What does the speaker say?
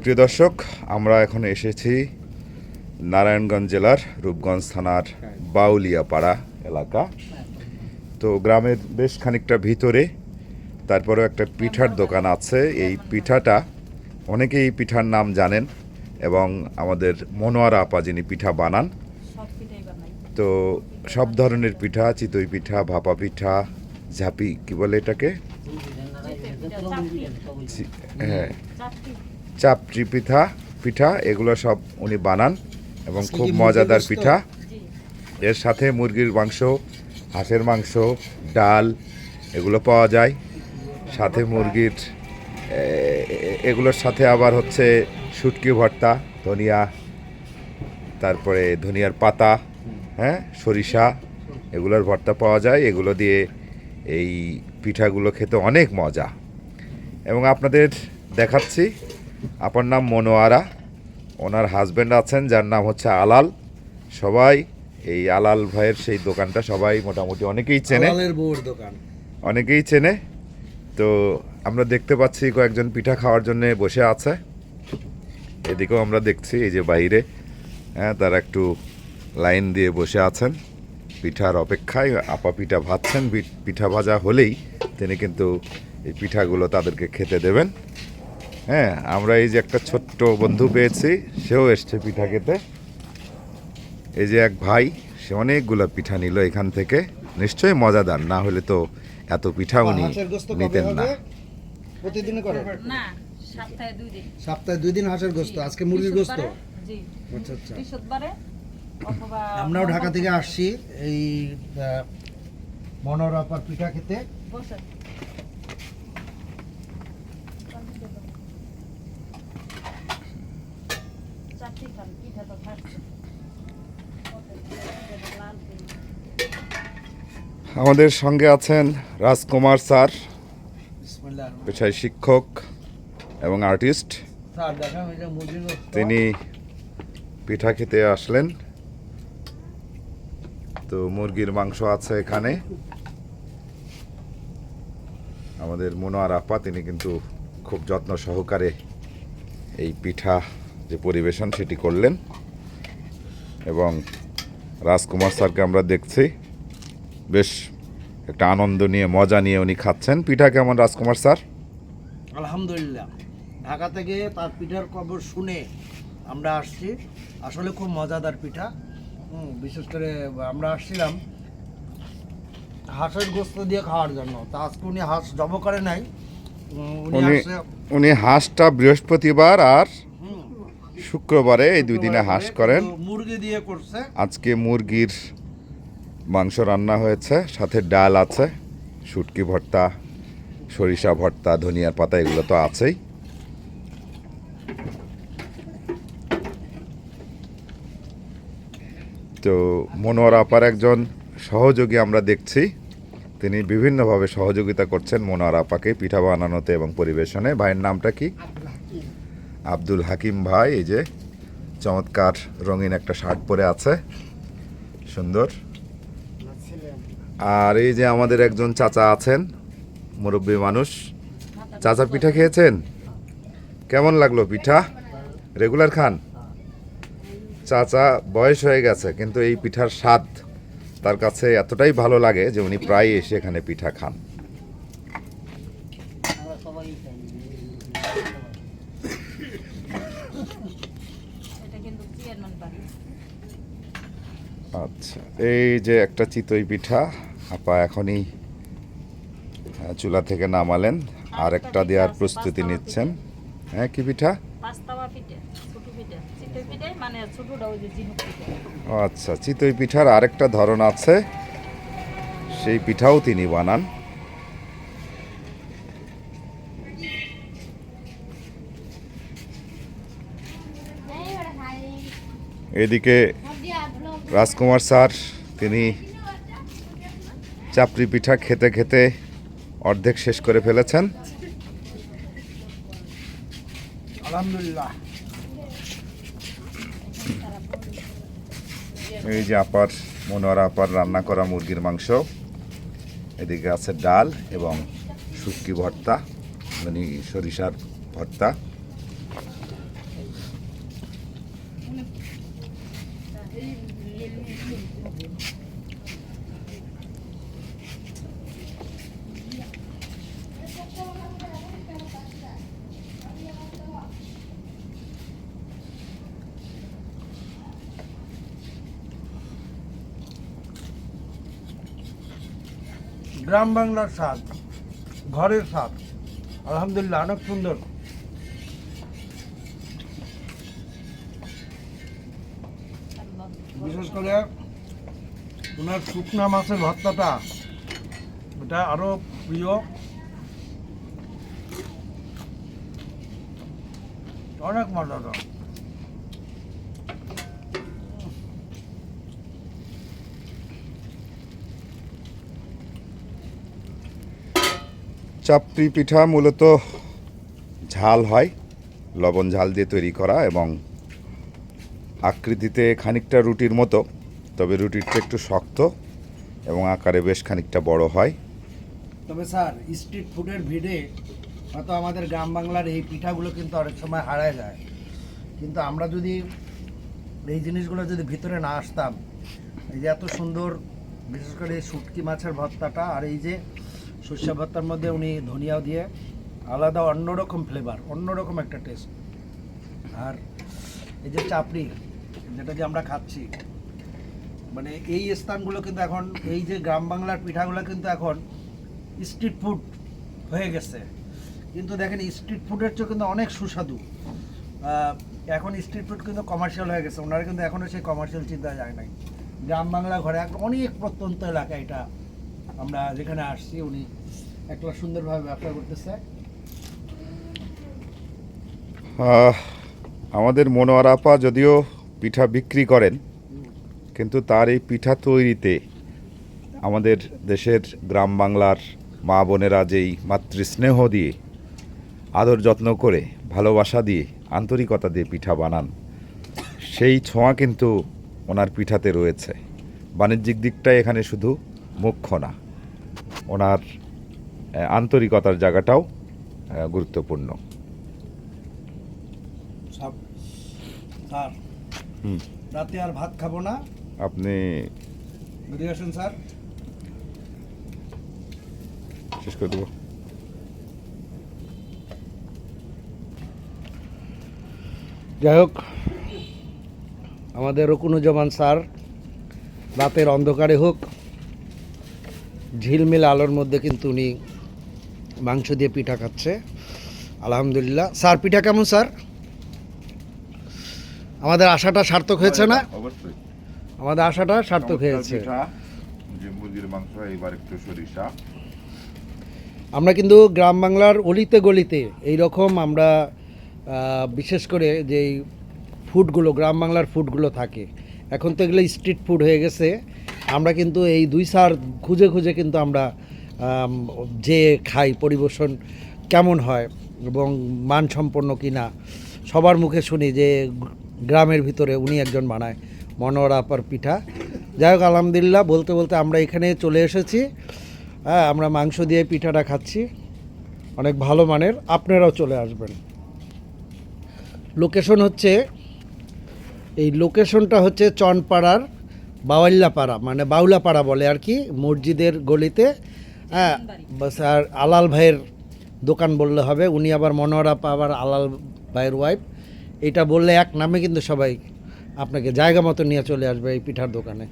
প্রিয় দর্শক আমরা এখন এসেছি নারায়ণগঞ্জ জেলার রূপগঞ্জ থানার বাউলিয়াপাড়া এলাকা। তো গ্রামের বেশ খানিকটা ভিতরে তারপরেও একটা পিঠার দোকান আছে। এই পিঠাটা অনেকেই পিঠার নাম জানেন এবং আমাদের মনোয়ারা আপা যিনি পিঠা বানান তো সব ধরনের পিঠা চিতই পিঠা ভাপা পিঠা ঝাপি কি বলে এটাকে? হ্যাঁ। চাপটি পিঠা পিঠা এগুলো সব উনি বানান এবং খুব মজাদার পিঠা। এর সাথে মুরগির মাংস হাঁসের মাংস ডাল এগুলো পাওয়া যায়। সাথে মুরগির এগুলোর সাথে আবার হচ্ছে শুটকি ভর্তা ধনিয়া তারপরে ধনিয়ার পাতা হ্যাঁ সরিষা এগুলোর ভর্তা পাওয়া যায়। এগুলো দিয়ে এই পিঠাগুলো খেতে অনেক মজা। এবং আপনাদের দেখাচ্ছি আপনার নাম মনোয়ারা। ওনার হাজব্যান্ড আছেন যার নাম হচ্ছে আলাল। সবাই এই আলাল ভাইয়ের সেই দোকানটা সবাই মোটামুটি অনেকেই চেনে। দোকান। অনেকেই চেনে। তো আমরা দেখতে পাচ্ছি কয়েকজন পিঠা খাওয়ার জন্য বসে আছে। এদিকেও আমরা দেখছি এই যে বাইরে হ্যাঁ তারা একটু লাইন দিয়ে বসে আছেন। পিঠার অপেক্ষায় আপা পিঠা ভাজছেন। পিঠা ভাজা হলেই তিনি কিন্তু এই পিঠাগুলো তাদেরকে খেতে দেবেন। হ্যাঁ আমরা এই যে একটা ছোট্ট বন্ধু পেয়েছি সেও এসছে পিঠা খেতে এই যে এক ভাই সে অনেকগুলো পিঠা নিল এখান থেকে। নিশ্চয়ই মজাদার না হলে তো এত পিঠা উনি গোস্ত নিতেন না। প্রতিদিন করে? না সপ্তাহে দুই দিন। সপ্তাহে দুই দিন হাঁসের গোস্ত আজকে মুরগির গোস্ত? জি। আচ্ছা আচ্ছা। আমরাও ঢাকা থেকে আসছি এই মনোরাপার পিঠা খেতে। পিঠা তো আমাদের সঙ্গে আছেন রাজকুমার স্যার পেশায় শিক্ষক এবং আর্টিস্ট। তিনি পিঠা খেতে আসলেন। তো মুরগির মাংস আছে এখানে। আমাদের মনোয়ার আপা তিনি কিন্তু খুব যত্ন সহকারে এই পিঠা যে পরিবেশন সেটি করলেন এবং রাজকুমার স্যারকে আমরা দেখছি। বেশ একটা আনন্দ নিয়ে মজা নিয়ে উনি খাচ্ছেন। পিঠা কেমন রাজকুমার স্যার? আলহামদুলিল্লাহ। ঢাকা থেকে তার পিঠার খবর শুনে আমরা আসছি। আসলে খুব মজাদার পিঠা। বিশেষ করে আমরা আসছিলাম হাঁসের গোস্ত দিয়ে খাওয়ার জন্য। তা আজকে উনি হাঁস জব করে নাই। উনি উনি হাঁসটা বৃহস্পতিবার আর শুক্রবারে এই দুই দিনে হাঁস করেন। মুরগি দিয়ে করছে। আজকে মুরগির মাংস রান্না হয়েছে সাথে ডাল আছে শুটকি ভর্তা সরিষা ভর্তা ধনিয়ার পাতা এগুলো তো আছেই। তো মনোয়ার আপার একজন সহযোগী আমরা দেখছি। তিনি বিভিন্নভাবে সহযোগিতা করছেন মনোয়ার আপাকে পিঠা বানানোতে এবং পরিবেশনে। ভাইয়ের নামটা কি? আব্দুল হাকিম ভাই, এই যে চমৎকার রঙিন একটা শার্ট পরে আছে। সুন্দর। আর এই যে আমাদের একজন চাচা আছেন, মুরব্বী মানুষ। চাচা পিঠা খেয়েছেন? কেমন লাগল পিঠা? রেগুলার খান? চাচা বয়স হয়ে গেছে, কিন্তু এই পিঠার স্বাদ তার কাছে এতটাই ভালো লাগে যে উনি প্রায় এসে এখানে পিঠা খান এটা কিন্তু চেয়ারম্যান বাড়ি আচ্ছা এই যে একটা চিতই পিঠা আপা এখনই চুলা থেকে নামালেন আর একটা দেওয়ার প্রস্তুতি নিচ্ছেন। হ্যাঁ কি পিঠা? মানে আচ্ছা চিতই পিঠার আরেকটা ধরন আছে সেই পিঠাও তিনি বানান। এদিকে রাজকুমার স্যার তিনি চাপড়ি পিঠা খেতে খেতে অর্ধেক শেষ করে ফেলেছেন। আলহামদুলিল্লাহ। এই যে আপার মনোয়ারা আপার রান্না করা মুরগির মাংস এদিকে আছে ডাল এবং শুটকি ভর্তা মানে সরিষার ভর্তা। গ্রাম বাংলার স্বাদ, ঘরের স্বাদ, আলহামদুলিল্লাহ, অনেক সুন্দর। বিশেষ করে ওনার শুকনা মাছের ভর্তাটা, এটা আরও প্রিয়। অনেক মজাদার। চাপড়ি পিঠা মূলত ঝাল হয়, লবণ ঝাল দিয়ে তৈরি করা এবং আকৃতিতে খানিকটা রুটির মতো, তবে রুটিটা একটু শক্ত এবং আকারে বেশ খানিকটা বড় হয়। তবে স্যার স্ট্রিট ফুডের ভিড়ে হয়তো আমাদের গ্রাম বাংলার এই পিঠাগুলো কিন্তু অনেক সময় হারায় যায়। কিন্তু আমরা যদি এই জিনিসগুলো যদি ভিতরে না আসতাম, এই যে এত সুন্দর, বিশেষ করে এই শুটকি মাছের ভর্তাটা আর এই যে সর্ষে ভর্তার মধ্যে উনি ধনিয়াও দিয়ে আলাদা অন্যরকম ফ্লেভার অন্যরকম একটা টেস্ট আর এই যে চাপড়ি, যেটা যে আমরা খাচ্ছি মানে এই স্থানগুলো কিন্তু এখন, এই যে গ্রাম বাংলার পিঠাগুলো কিন্তু এখন স্ট্রিট ফুড হয়ে গেছে। কিন্তু দেখেন স্ট্রিট ফুডের চেয়ে কিন্তু অনেক সুস্বাদু। এখন স্ট্রিট ফুড কিন্তু কমার্শিয়াল হয়ে গেছে। ওনারা কিন্তু এখনও সেই কমার্শিয়াল চিন্তা যায় নাই। গ্রাম বাংলা ঘরে এখন অনেক প্রত্যন্ত এলাকা এটা। আমরা যেখানে আসছি, উনি একটা সুন্দরভাবে ব্যবসা করতেছে। আমাদের মনোয়ার আপা যদিও পিঠা বিক্রি করেন, কিন্তু তার এই পিঠা তৈরিতে আমাদের দেশের গ্রাম বাংলার মা বোনেরা যেই মাতৃস্নেহ দিয়ে, আদর যত্ন করে, ভালোবাসা দিয়ে, আন্তরিকতা দিয়ে পিঠা বানান, সেই ছোঁয়া কিন্তু ওনার পিঠাতে রয়েছে। বাণিজ্যিক দিকটাই এখানে শুধু মুখ্য না। ওনার আন্তরিকতার জায়গাটাও গুরুত্বপূর্ণ। সব রাতে আর ভাত খাব না। আপনি আসুন স্যার। শেষ করে দেবো। যাই হোক আমাদের রকুনুজ্জামান স্যার রাতের অন্ধকারে হোক ঝিলমিল আলোর মধ্যে কিন্তু উনি মাংস দিয়ে পিঠা খাচ্ছে। আলহামদুলিল্লাহ। স্যার পিঠা কেমন স্যার? আমাদের আশাটা সার্থক হয়েছে না? আমাদের আশাটা সার্থক হয়েছে। আমরা কিন্তু গ্রাম বাংলার অলিতে গলিতে এই রকম আমরা বিশেষ করে যে এই ফুডগুলো গ্রাম বাংলার ফুডগুলো থাকে এখন তো এগুলো স্ট্রিট ফুড হয়ে গেছে। আমরা কিন্তু এই দুই সার খুঁজে খুঁজে কিন্তু আমরা আম, যে খাই পরিবেশন কেমন হয় এবং মানসম্পন্ন কি না সবার মুখে শুনি যে গ্রামের ভিতরে উনি একজন বানায় মনোহর আপার পিঠা। যাই হোক আলহামদুলিল্লাহ বলতে বলতে আমরা এখানে চলে এসেছি। হ্যাঁ আমরা মাংস দিয়ে পিঠাটা খাচ্ছি। অনেক ভালো মানের। আপনারাও চলে আসবেন। লোকেশন হচ্ছে এই লোকেশনটা হচ্ছে চনপাড়ার বাওয়াল্লাপাড়া মানে বাউলাপাড়া বলে আর কি, মসজিদের গলিতে। হ্যাঁ আর আলাল ভাইয়ের দোকান বললে হবে, উনি আবার মনোহরা আবার আলাল ভাইয়ের ওয়াইফ এটা বললে এক নামে কিন্তু সবাই আপনাকে জায়গা মতো নিয়ে চলে আসবে এই পিঠার দোকানে।